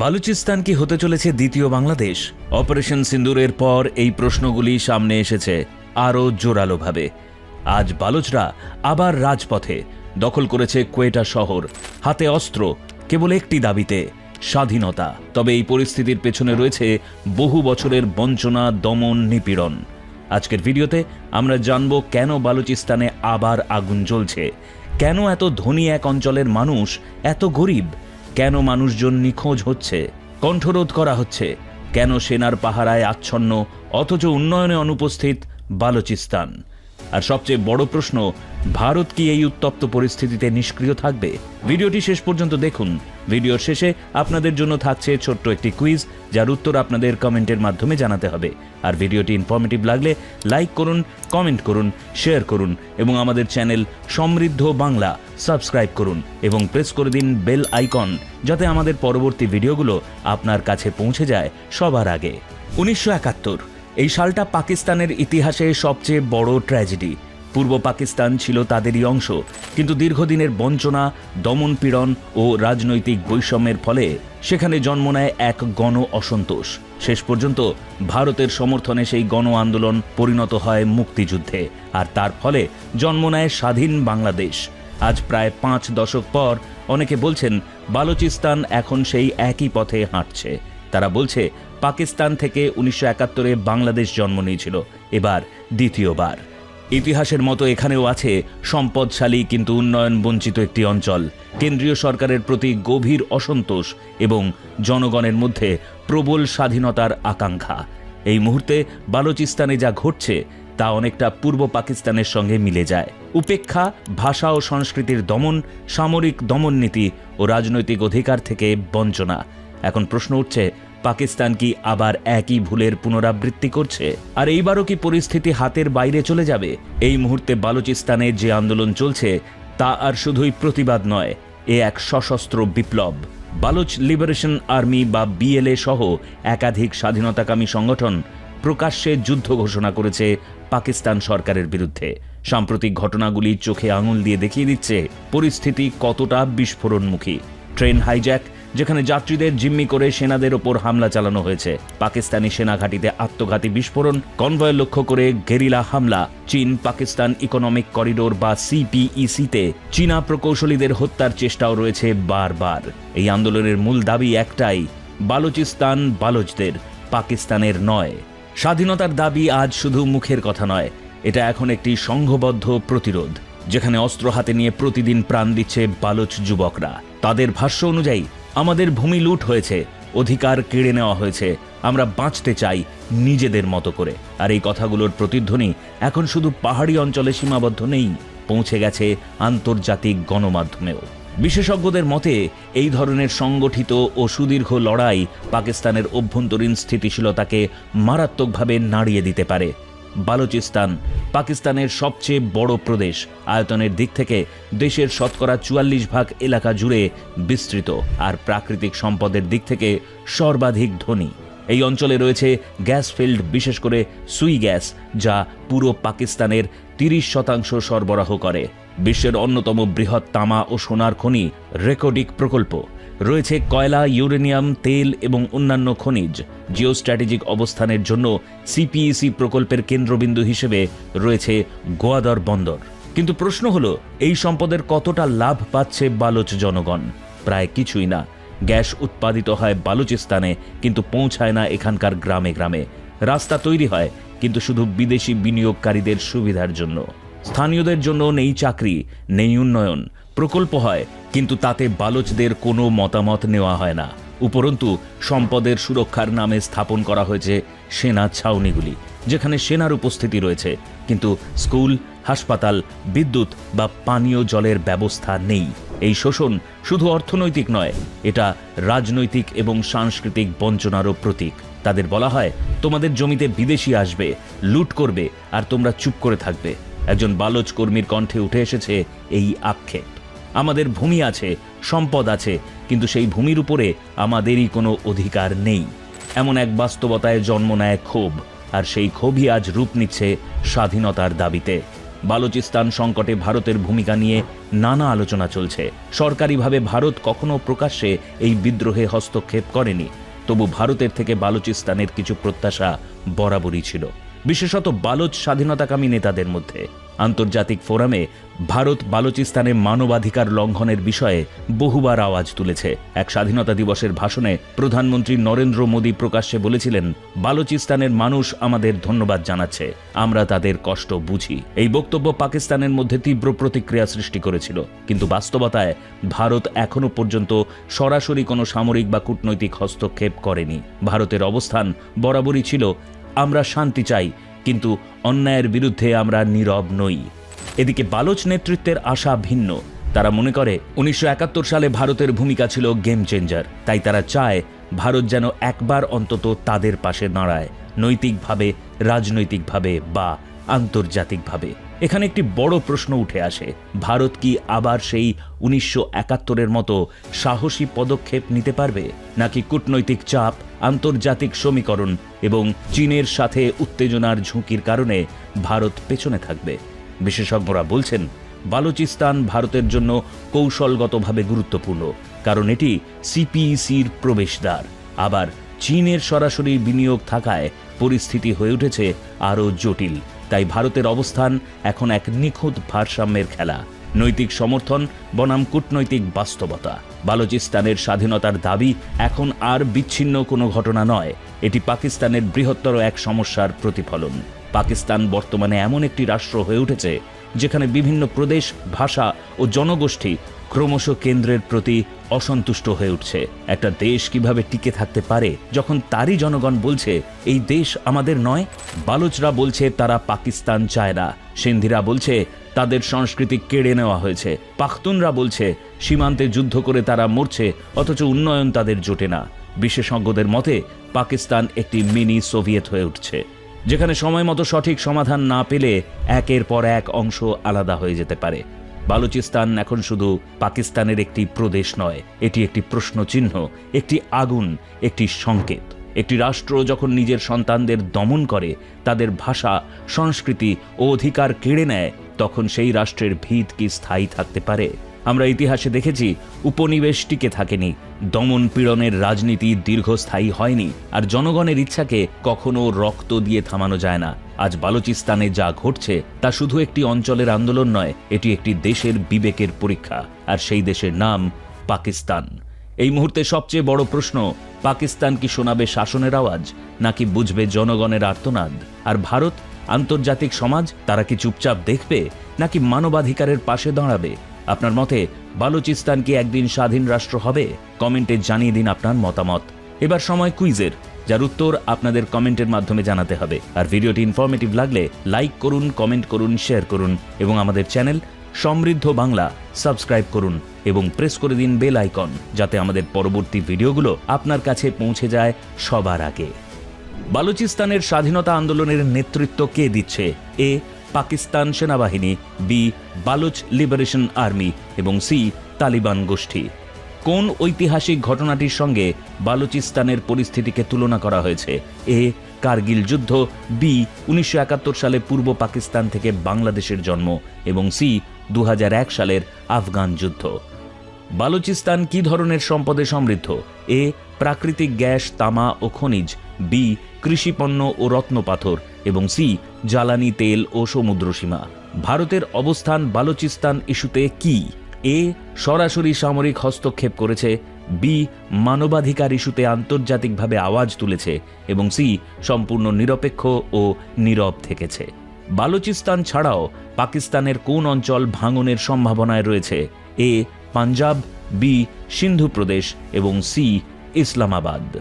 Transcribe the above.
বালুচিস্তান কি হতে চলেছে দ্বিতীয় বাংলাদেশ? অপারেশন সিন্দুরের পর এই প্রশ্নগুলি সামনে এসেছে আরও জোরালোভাবে। আজ বালুচরা আবার রাজপথে দখল করেছে কোয়েটা শহর। হাতে অস্ত্র, কেবল একটি দাবিতে, স্বাধীনতা। তবে এই পরিস্থিতির পেছনে রয়েছে বহু বছরের বঞ্চনা, দমন, নিপীড়ন। আজকের ভিডিওতে আমরা জানব কেন বালুচিস্তানে আবার আগুন জ্বলছে। কেন এত ধনী এক অঞ্চলের মানুষ, এত গরিব কেন মানুষজন নিখোঁজ হচ্ছে? কণ্ঠরোধ করা হচ্ছে। কেন সেনার পাহারায় আচ্ছন্ন? অথচ উন্নয়নে অনুপস্থিত বালুচিস্তান। আর সবচেয়ে বড় প্রশ্ন ভারত কি এই উত্তপ্ত পরিস্থিতিতে নিষ্ক্রিয় থাকবে? ভিডিওটি শেষ পর্যন্ত দেখুন। ভিডিওর শেষে আপনাদের জন্য থাকছে ছোট্ট একটি কুইজ, যার উত্তর আপনাদের কমেন্টের মাধ্যমে জানাতে হবে। আর ভিডিওটি ইনফরমেটিভ লাগলে লাইক করুন কমেন্ট করুন শেয়ার করুন, এবং আমাদের চ্যানেল সমৃদ্ধ বাংলা সাবস্ক্রাইব করুন, এবং প্রেস করে দিন বেল আইকন যাতে আমাদের পরবর্তী ভিডিওগুলো আপনার কাছে পৌঁছে যায় সবার আগে। উনিশশো একাত্তর, এই সালটা পাকিস্তানের ইতিহাসে সবচেয়ে বড় ট্র্যাজেডি পূর্ব পাকিস্তান ছিল তাদেরই অংশ, কিন্তু দীর্ঘদিনের বঞ্চনা, দমনপীড়ন ও রাজনৈতিক বৈষম্যের ফলে সেখানে জন্ম নেয় এক গণ অসন্তোষ। শেষ পর্যন্ত ভারতের সমর্থনে সেই গণ আন্দোলন পরিণত হয় মুক্তিযুদ্ধে, আর তার ফলে জন্ম নেয় স্বাধীন বাংলাদেশ। আজ প্রায় পাঁচ দশক পর অনেকে বলছেন, বালুচিস্তান এখন সেই একই পথে হাঁটছে। তারা বলছে, পাকিস্তান থেকে উনিশশো একাত্তরে বাংলাদেশ জন্ম নিয়েছিল, এবার দ্বিতীয়বার। ইতিহাসের মতো এখানেও আছে সম্পদশালী কিন্তু উন্নয়ন বঞ্চিত একটি অঞ্চল। কেন্দ্রীয় সরকারের প্রতি গভীর অসন্তোষ এবং জনগণের মধ্যে প্রবল স্বাধীনতার আকাঙ্ক্ষা। এই মুহূর্তে বালুচিস্তানে যা ঘটছে, তা অনেকটা পূর্ব পাকিস্তানের সঙ্গে মিলে যায়। উপেক্ষা, ভাষা ও সংস্কৃতির দমন, সামরিক দমননীতি ও রাজনৈতিক অধিকার থেকে বঞ্চনা। এখন প্রশ্ন উঠছে পাকিস্তান কি আবার একই ভুলের পুনরাবৃত্তি করছে? আর এইবারও কি পরিস্থিতি হাতের বাইরে চলে যাবে? এই মুহূর্তে বালুচিস্তানে যে আন্দোলন চলছে, তা আর শুধুই প্রতিবাদ নয়, এ এক সশস্ত্র বিপ্লব। বালুচ লিবারেশন আর্মি বা বিএলএ সহ একাধিক স্বাধীনতাকামী সংগঠন প্রকাশ্যে যুদ্ধ ঘোষণা করেছে পাকিস্তান সরকারের বিরুদ্ধে। সাম্প্রতিক ঘটনাগুলি চোখে আঙুল দিয়ে দেখিয়ে দিচ্ছে পরিস্থিতি কতটা বিস্ফোরণমুখী। ট্রেন হাইজ্যাক যেখানে যাত্রীদের জিম্মি করে সেনাদের ওপর হামলা চালানো হয়েছে। পাকিস্তানি সেনাঘাটিতে আত্মঘাতী বিস্ফোরণ, কনভয় লক্ষ্য করে গেরিলা হামলা। চীন, পাকিস্তান ইকোনমিক করিডোর বা সিপিইসিতে চীনা প্রকৌশলীদের হত্যার চেষ্টাও রয়েছে বারবার। এই আন্দোলনের মূল দাবি একটাই, বালুচিস্তান বালুচদের, পাকিস্তানের নয়। স্বাধীনতার দাবি আজ শুধু মুখের কথা নয়, এটা এখন একটি সংঘবদ্ধ প্রতিরোধ, যেখানে অস্ত্র হাতে নিয়ে প্রতিদিন প্রাণ দিচ্ছে বালুচ যুবকরা। তাদের ভাষ্য অনুযায়ী আমাদের ভূমি লুট হয়েছে, অধিকার কেড়ে নেওয়া হয়েছে, আমরা বাঁচতে চাই নিজেদের মতো করে। আর এই কথাগুলোর প্রতিধ্বনি এখন শুধু পাহাড়ি অঞ্চলে সীমাবদ্ধ নেই, পৌঁছে গেছে আন্তর্জাতিক গণমাধ্যমেও। বিশেষজ্ঞদের মতে, এই ধরনের সংগঠিত ও সুদীর্ঘ লড়াই পাকিস্তানের অভ্যন্তরীণ স্থিতিশীলতাকে মারাত্মকভাবে নাড়িয়ে দিতে পারে। বালুচিস্তান, পাকিস্তানের সবচেয়ে বড় প্রদেশ। আয়তনের দিক থেকে দেশের শতকরা চুয়াল্লিশ ভাগ এলাকা জুড়ে বিস্তৃত আর প্রাকৃতিক সম্পদের দিক থেকে সর্বাধিক ধনী। এই অঞ্চলে রয়েছে গ্যাস ফিল্ড, বিশেষ করে সুই গ্যাস, যা পুরো পাকিস্তানের তিরিশ শতাংশ সরবরাহ করে। বিশ্বের অন্যতম বৃহৎ তামা ও সোনার খনি রেকর্ডিক প্রকল্প। রয়েছে কয়লা, ইউরেনিয়াম, তেল এবং অন্যান্য খনিজ। জিও স্ট্র্যাটেজিক অবস্থানের জন্য সিপিইসি প্রকল্পের কেন্দ্রবিন্দু হিসেবে রয়েছে গোয়াদর বন্দর। কিন্তু প্রশ্ন হলো, এই সম্পদের কতটা লাভ পাচ্ছে বালোচ জনগণ? প্রায় কিছুই না। গ্যাস উৎপাদিত হয় বালুচিস্তানে, কিন্তু পৌঁছায় না এখানকার গ্রামে গ্রামে। রাস্তা তৈরি হয়, কিন্তু শুধু বিদেশি বিনিয়োগকারীদের সুবিধার জন্য। স্থানীয়দের জন্য নেই চাকরি, নেই উন্নয়ন। প্রকল্প হয়, কিন্তু তাতে বালোচদের কোনো মতামত নেওয়া হয় না। উপরন্তু, সম্পদের সুরক্ষার নামে স্থাপন করা হয়েছে সেনা ছাউনিগুলি, যেখানে সেনার উপস্থিতি রয়েছে, কিন্তু স্কুল, হাসপাতাল, বিদ্যুৎ বা পানীয় জলের ব্যবস্থা নেই। এই শোষণ শুধু অর্থনৈতিক নয়, এটা রাজনৈতিক এবং সাংস্কৃতিক বঞ্চনারও প্রতীক। তাদের বলা হয়, তোমাদের জমিতে বিদেশি আসবে, লুট করবে, আর তোমরা চুপ করে থাকবে। একজন বালোচ কর্মীর কণ্ঠে উঠে এসেছে এই আক্ষেপ। আমাদের ভূমি আছে, সম্পদ আছে, কিন্তু সেই ভূমির উপরে আমাদেরই কোনো অধিকার নেই। এমন এক বাস্তবতায় জন্ম নেয় ক্ষোভ, আর সেই ক্ষোভই আজ রূপ নিচ্ছে স্বাধীনতার দাবিতে। বালুচিস্তান সংকটে ভারতের ভূমিকা নিয়ে নানা আলোচনা চলছে। সরকারিভাবে ভারত কখনো প্রকাশ্যে এই বিদ্রোহে হস্তক্ষেপ করেনি। তবু ভারতের থেকে বালুচিস্তানের কিছু প্রত্যাশা বরাবরই ছিল। বিশেষত বালোচ স্বাধীনতাকামী নেতাদের মধ্যে। আন্তর্জাতিক ফোরামে ভারত বালুচিস্তানে মানবাধিকার লঙ্ঘনের বিষয়ে বহুবার আওয়াজ তুলেছে। এক স্বাধীনতা দিবসের ভাষণে প্রধানমন্ত্রী নরেন্দ্র মোদী প্রকাশ্যে বলেছিলেন, বালুচিস্তানের মানুষ আমাদের ধন্যবাদ জানাচ্ছে। আমরা তাদের কষ্ট বুঝি। এই বক্তব্য পাকিস্তানের মধ্যে তীব্র প্রতিক্রিয়া সৃষ্টি করেছিল। কিন্তু বাস্তবতায় ভারত এখনও পর্যন্ত সরাসরি কোনো সামরিক বা কূটনৈতিক হস্তক্ষেপ করেনি। ভারতের অবস্থান বরাবরই ছিল, আমরা শান্তি চাই কিন্তু অন্যায়ের বিরুদ্ধে আমরা নীরব নই। এদিকে বালোচ নেতৃত্বের আশা ভিন্ন। তারা মনে করে, উনিশশো একাত্তর সালে ভারতের ভূমিকা ছিল গেম চেঞ্জার তাই তারা চায়, ভারত যেন একবার অন্তত তাদের পাশে দাঁড়ায়, নৈতিকভাবে, রাজনৈতিকভাবে বা আন্তর্জাতিকভাবে। এখানে একটি বড় প্রশ্ন উঠে আসে। ভারত কি আবার সেই উনিশশো একাত্তরের মতো সাহসী পদক্ষেপ নিতে পারবে? নাকি কূটনৈতিক চাপ, আন্তর্জাতিক সমীকরণ এবং চীনের সাথে উত্তেজনার ঝুঁকির কারণে ভারত পেছনে থাকবে? বিশেষজ্ঞরা বলছেন, বালুচিস্তান ভারতের জন্য কৌশলগতভাবে গুরুত্বপূর্ণ, কারণ এটি সিপিইসির প্রবেশদ্বার। আবার চীনের সরাসরি বিনিয়োগ থাকায় পরিস্থিতি হয়ে উঠেছে আরও জটিল। তাই ভারতের অবস্থান এখন এক নিখুঁত ভারসাম্যের খেলা। নৈতিক সমর্থন, বনাম কূটনৈতিক বাস্তবতা। বালুচিস্তানের স্বাধীনতার দাবি এখন আর বিচ্ছিন্ন কোনো ঘটনা নয়। এটি পাকিস্তানের বৃহত্তর এক সমস্যার প্রতিফলন। পাকিস্তান বর্তমানে এমন একটি রাষ্ট্র হয়ে উঠেছে, যেখানে বিভিন্ন প্রদেশ, ভাষা ও জনগোষ্ঠী ক্রমশ কেন্দ্রের প্রতি অসন্তুষ্ট হয়ে উঠছে। একটা দেশ কীভাবে টিকে থাকতে পারে? যখন তারই জনগণ বলছে, এই দেশ আমাদের নয়, বালুচরা বলছে, তারা পাকিস্তান চায় না। সিন্ধিরা বলছে, তাদের সংস্কৃতি কেড়ে নেওয়া হয়েছে। পাখতুনরা বলছে, সীমান্তে যুদ্ধ করে তারা মরছে, অথচ উন্নয়ন তাদের জোটে না। বিশেষজ্ঞদের মতে, পাকিস্তান একটি মিনি সোভিয়েত হয়ে উঠছে। যেখানে সময় মতো সঠিক সমাধান না পেলে একের পর এক অংশ আলাদা হয়ে যেতে পারে। বালুচিস্তান এখন শুধু পাকিস্তানের একটি প্রদেশ নয়, এটি একটি প্রশ্নচিহ্ন, একটি আগুন, একটি সংকেত। একটি রাষ্ট্র যখন নিজের সন্তানদের দমন করে, তাদের ভাষা, সংস্কৃতি ও অধিকার কেড়ে নেয়, তখন সেই রাষ্ট্রের ভিত কি স্থায়ী থাকতে পারে? আমরা ইতিহাসে দেখেছি, উপনিবেশ টিকে থাকেনি, দমন পীড়নের রাজনীতি দীর্ঘস্থায়ী হয়নি, আর জনগণের ইচ্ছাকে কখনো রক্ত দিয়ে থামানো যায় না। আজ বালুচিস্তানে যা ঘটছে তা শুধু একটি অঞ্চলের আন্দোলন নয়, এটি একটি দেশের বিবেকের পরীক্ষা, আর সেই দেশের নাম পাকিস্তান। এই মুহূর্তে সবচেয়ে বড় প্রশ্ন, পাকিস্তান কি শোনাবে শাসনের আওয়াজ, নাকি বুঝবে জনগণের আর্তনাদ? আর ভারত, আন্তর্জাতিক সমাজ, তারা কি চুপচাপ দেখবে, নাকি মানবাধিকারের পাশে দাঁড়াবে? আপনার মতে, বালুচিস্তান কি একদিন স্বাধীন রাষ্ট্র হবে? কমেন্টে জানিয়ে দিন আপনার মতামত। এবার সময় কুইজের। যার উত্তর আপনাদের কমেন্টের মাধ্যমে জানাতে হবে। আর ভিডিওটি ইনফরমেটিভ লাগলে লাইক করুন কমেন্ট করুন শেয়ার করুন এবং আমাদের চ্যানেল সমৃদ্ধ বাংলা সাবস্ক্রাইব করুন এবং প্রেস করে দিন বেল আইকন যাতে আমাদের পরবর্তী ভিডিওগুলো আপনার কাছে পৌঁছে যায় সবার আগে। বালুচিস্তানের স্বাধীনতা আন্দোলনের নেতৃত্ব কে দিচ্ছে? এ, পাকিস্তান সেনাবাহিনী, বি, বালুচ লিবারেশন আর্মি এবং সি, তালিবান গোষ্ঠী। কোন ঐতিহাসিক ঘটনাটির সঙ্গে বালুচিস্তানের পরিস্থিতিকে তুলনা করা হয়েছে? এ, কার্গিল যুদ্ধ, বি, উনিশশো একাত্তর সালে পূর্ব পাকিস্তান থেকে বাংলাদেশের জন্ম এবং সি দু হাজার এক সালের আফগান যুদ্ধ। বালুচিস্তান কি ধরনের সম্পদে সমৃদ্ধ? এ, প্রাকৃতিক গ্যাস, তামা ও খনিজ, বি, কৃষিপণ্য ও রত্নপাথর এবং সি, জ্বালানি তেল ও সমুদ্রসীমা। ভারতের অবস্থান বালুচিস্তান ইস্যুতে কি? এ সরাসরি সামরিক হস্তক্ষেপ করেছে, বি মানবাধিকার ইস্যুতে আন্তর্জাতিকভাবে আওয়াজ তুলেছে এবং সি সম্পূর্ণ নিরপেক্ষ ও নীরব থেকেছে। বালুচিস্তান ছাড়াও পাকিস্তানের কোন অঞ্চল ভাঙনের সম্ভাবনায় রয়েছে? এ পাঞ্জাব, বি সিন্ধু প্রদেশ এবং সি ইসলামাবাদ।